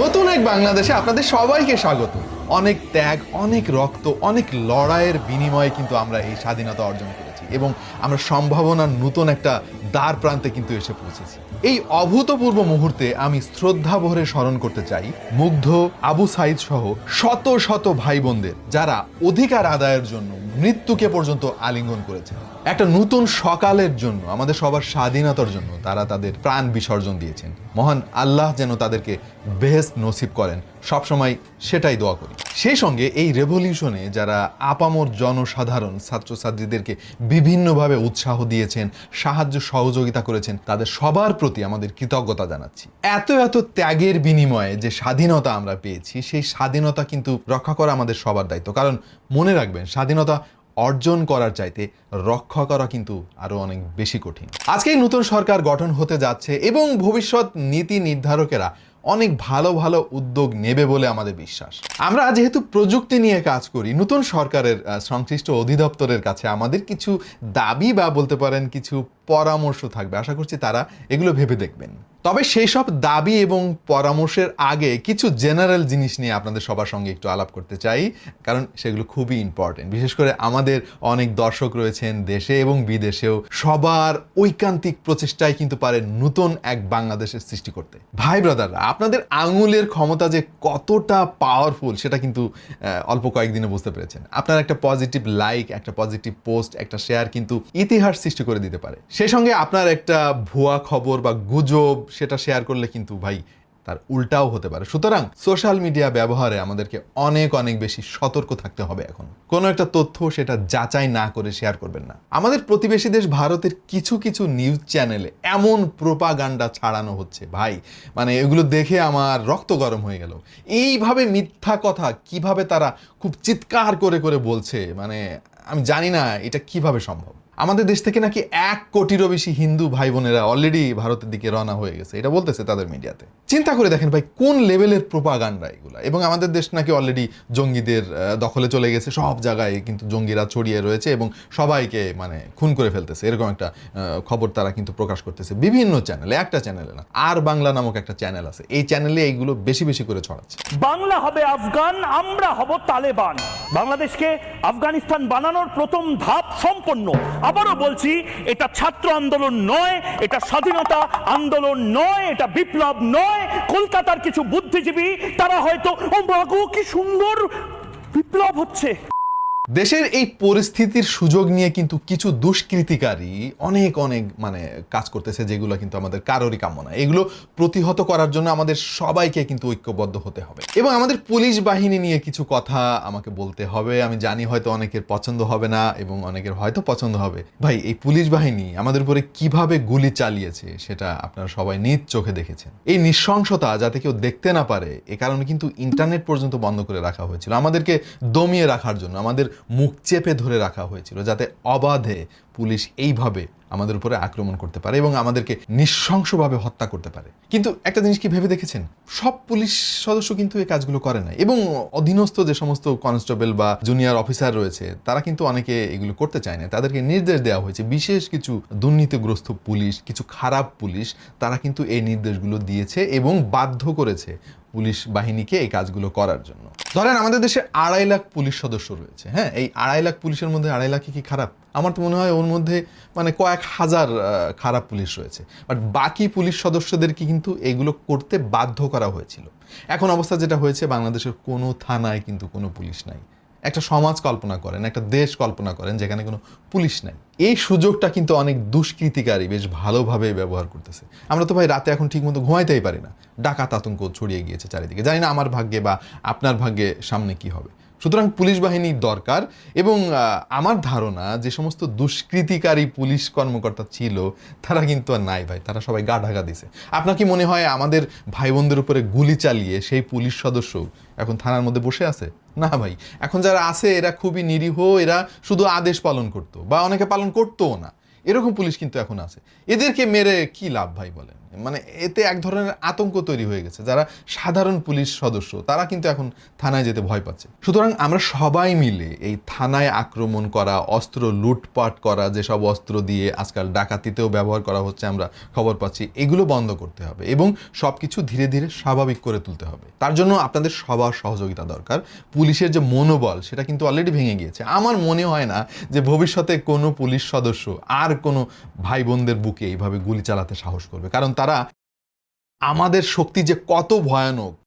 নতুন এক বাংলাদেশে আপনাদের সবাইকে স্বাগত। অনেক ত্যাগ, অনেক রক্ত, অনেক লড়াইয়ের বিনিময়ে কিন্তু আমরা এই স্বাধীনতা অর্জন করেছি এবং আমরা সম্ভাবনার নতুন একটা দ্বার প্রান্তে কিন্তু এসে পৌঁছেছি। এই অভূতপূর্ব মুহূর্তে আমি শ্রদ্ধা ভরে স্মরণ করতে চাই মুগ্ধ আবু সাইদ সহ শত শত ভাই বোনদের যারা অধিকার আদায়ের জন্য মৃত্যুকে পর্যন্ত আলিঙ্গন করেছে একটা নতুন সকালের জন্য, আমাদের সবার স্বাধীনতার জন্য তারা তাদের প্রাণ বিসর্জন দিয়েছেন। মহান আল্লাহ যেন তাদেরকে বেহেস্ত নসিব করেন। সবসময় সেটাই দোয়া করি। সেই সঙ্গে এই রেভলিউশনে যারা আপামর জনসাধারণ, ছাত্রছাত্রীদেরকে বিভিন্নভাবে উৎসাহ দিয়েছেন, সাহায্য সহযোগিতা করেছেন, তাদের সবার প্রতি আমাদের কৃতজ্ঞতা জানাচ্ছি। এত এত ত্যাগের বিনিময়ে যে স্বাধীনতা আমরা পেয়েছি, সেই স্বাধীনতা কিন্তু রক্ষা করা আমাদের সবার দায়িত্ব। কারণ মনে রাখবেন, স্বাধীনতা অর্জন করার চাইতে রক্ষা করা কিন্তু আরও অনেক বেশি কঠিন। আজকেই নতুন সরকার গঠন হতে যাচ্ছে এবং ভবিষ্যৎ নীতি নির্ধারকেরা অনেক ভালো ভালো উদ্যোগ নেবে বলে আমাদের বিশ্বাস। আমরা যেহেতু প্রযুক্তি নিয়ে কাজ করি, নতুন সরকারের সংশ্লিষ্ট অধিদপ্তরের কাছে আমাদের কিছু দাবি বা বলতে পারেন কিছু পরামর্শ থাকবে। আশা করছি তারা এগুলো ভেবে দেখবেন। তবে সেই সব দাবি এবং পরামর্শের আগে কিছু জেনারেল জিনিস নিয়ে আপনাদের সবার সঙ্গে একটু আলাপ করতে চাই, কারণ সেগুলো খুবই ইম্পর্টেন্ট বিশেষ করে আমাদের অনেক দর্শক রয়েছেন দেশে এবং বিদেশেও। সবার ঐকান্তিক প্রচেষ্টায় কিন্তু পারে নতুন এক বাংলাদেশের সৃষ্টি করতে। ভাই ব্রাদাররা, আপনাদের আঙুলের ক্ষমতা যে কতটা পাওয়ারফুল সেটা কিন্তু অল্প কয়েকদিনে বুঝতে পেরেছেন। আপনার একটা পজিটিভ লাইক একটা পজিটিভ পোস্ট একটা শেয়ার কিন্তু ইতিহাস সৃষ্টি করে দিতে পারে। সেই সঙ্গে আপনার একটা ভুয়া খবর বা গুজব সেটা শেয়ার করলে কিন্তু ভাই তার উল্টাও হতে পারে। সুতরাং সোশ্যাল মিডিয়া ব্যবহারে আমাদেরকে অনেক অনেক বেশি সতর্ক থাকতে হবে এখন। কোনো একটা তথ্য সেটা যাচাই না করে শেয়ার করবেন না। আমাদের প্রতিবেশী দেশ ভারতের কিছু কিছু নিউজ চ্যানেলে এমন প্রোপাগান্ডা ছাড়ানো হচ্ছে ভাই। মানে এগুলো দেখে আমার রক্ত গরম হয়ে গেল। এইভাবে মিথ্যা কথা কীভাবে তারা খুব চিৎকার করে করে বলছে? মানে আমি জানি না এটা কীভাবে সম্ভব। আমাদের দেশ থেকে নাকি এক কোটিরও বেশি হিন্দু ভাই বোনেরা অলরেডি ভারতের দিকে রওনা হয়ে গেছে। এটা বলতেছে তাদের মিডিয়াতে। চিন্তা করে দেখেন ভাই, কোন লেভেলের প্রোপাগান্ডা এগুলা? এবং আমাদের দেশ নাকি অলরেডি জঙ্গিদের দখলে চলে গেছে। সব জায়গায় কিন্তু জঙ্গিরা ছড়িয়ে রয়েছে এবং সবাইকে মানে খুন করে ফেলতেছে। এরকম একটা খবর তারা কিন্তু প্রকাশ করতেছে বিভিন্ন চ্যানেলে একটা চ্যানেলে না, আর বাংলা নামক একটা চ্যানেল আছে। এই চ্যানেলে এইগুলো বেশি বেশি করে ছড়াচ্ছে। বাংলা হবে আফগান, আমরা হব তালেবান। বাংলাদেশকে আফগানিস্তান বানানোর প্রথম ধাপ সম্পন্ন। আবারও বলছি, এটা ছাত্র আন্দোলন নয়, এটা স্বাধীনতা আন্দোলন নয়, এটা বিপ্লব নয়, কলকাতার কিছু বুদ্ধিজীবী, তারা হয়তো, ও বাগু কি সুন্দর বিপ্লব হচ্ছে। দেশের এই পরিস্থিতির সুযোগ নিয়ে কিন্তু কিছু দুষ্কৃতিকারী অনেক অনেক মানে কাজ করতেছে, যেগুলো কিন্তু আমাদের কারোরই কামনা এগুলো প্রতিহত করার জন্য আমাদের সবাইকে কিন্তু ঐক্যবদ্ধ হতে হবে। এবং আমাদের পুলিশ বাহিনী নিয়ে কিছু কথা আমাকে বলতে হবে। আমি জানি হয়তো অনেকের পছন্দ হবে না এবং অনেকের হয়তো পছন্দ হবে। ভাই, এই পুলিশ বাহিনী আমাদের উপরে কীভাবে গুলি চালিয়েছে সেটা আপনারা সবাই নিজ চোখে দেখেছেন। এই নৃশংসতা যাতে কেউ দেখতে না পারে, এ কারণে কিন্তু ইন্টারনেট পর্যন্ত বন্ধ করে রাখা হয়েছিল। আমাদেরকে দমিয়ে রাখার জন্য, আমাদের মুখ চেপে ধরে রাখা হয়েছিল যাতে অবাধে পুলিশ এইভাবে আমাদের উপরে আক্রমণ করতে পারে এবং আমাদেরকে নৃশংসভাবে হত্যা করতে পারে। কিন্তু একটা জিনিস কি ভেবে দেখেছেন? সব পুলিশ সদস্য কিন্তু এই কাজগুলো করে না এবং অধীনস্থ যে সমস্ত কনস্টেবল বা জুনিয়র অফিসার রয়েছে, তারা কিন্তু অনেকে এগুলো করতে চায় না। তাদেরকে নির্দেশ দেওয়া হয়েছে। বিশেষ কিছু দুর্নীতিগ্রস্ত পুলিশ, কিছু খারাপ পুলিশ, তারা কিন্তু এই নির্দেশগুলো দিয়েছে এবং বাধ্য করেছে পুলিশ বাহিনীকে এই কাজগুলো করার জন্য। ধরেন আমাদের দেশে আড়াই লাখ পুলিশ সদস্য রয়েছে হ্যাঁ? এই আড়াই লাখ পুলিশের মধ্যে আড়াই লাখই কি খারাপ? আমার তো মনে হয় ওর মধ্যে মানে কয়েক হাজার খারাপ পুলিশ রয়েছে। বাট বাকি পুলিশ সদস্যদেরকে কিন্তু এগুলো করতে বাধ্য করা হয়েছিল। এখন অবস্থা যেটা হয়েছে, বাংলাদেশের কোনো থানায় কিন্তু কোনো পুলিশ নাই। একটা সমাজ কল্পনা করেন, একটা দেশ কল্পনা করেন, যেখানে কোনো পুলিশ নাই। এই সুযোগটা কিন্তু অনেক দুষ্কৃতিকারী বেশ ভালোভাবে ব্যবহার করতেছে। আমরা তো ভাই রাতে এখন ঠিকমতো ঘুমাইতেই পারি না। ডাকাত আতঙ্ক ছড়িয়ে গিয়েছে চারিদিকে। জানি না আমার ভাগ্যে বা আপনার ভাগ্যে সামনে কি হবে। সুতরাং পুলিশ বাহিনী দরকার এবং আমার ধারণা যে সমস্ত দুষ্কৃতিকারী পুলিশ কর্মকর্তা ছিল, তারা কিন্তু আর নাই ভাই, তারা সবাই গা ঢাকা দিছে। আপনার কি মনে হয় আমাদের ভাই বোনদের উপরে গুলি চালিয়ে সেই পুলিশ সদস্য এখন থানার মধ্যে বসে আছে? না ভাই, এখন যারা আছে, এরা খুবই নিরীহ, এরা শুধু আদেশ পালন করতো বা অনেকে পালন করতোও না। এরকম পুলিশ কিন্তু এখন আছে। এদেরকে মেরে কি লাভ ভাই বলেন? মানে এতে এক ধরনের আতঙ্ক তৈরি হয়ে গেছে। যারা সাধারণ পুলিশ সদস্য, তারা কিন্তু এখন থানায় যেতে ভয় পাচ্ছে। সুতরাং আমরা সবাই মিলে এই থানায় আক্রমণ করা, অস্ত্র লুটপাট করা, যেসব অস্ত্র দিয়ে আজকাল ডাকাতিতেও ব্যবহার করা হচ্ছে আমরা খবর পাচ্ছি, এগুলো বন্ধ করতে হবে এবং সব কিছু ধীরে ধীরে স্বাভাবিক করে তুলতে হবে। তার জন্য আপনাদের সবার সহযোগিতা দরকার। পুলিশের যে মনোবল, সেটা কিন্তু অলরেডি ভেঙে গিয়েছে। আমার মনে হয় না যে ভবিষ্যতে কোনো পুলিশ সদস্য আর কোনো ভাই বোনদের বুকে এইভাবে গুলি চালাতে সাহস করবে। কারণ তারা আমাদের শক্তি যে কত ভয়ানক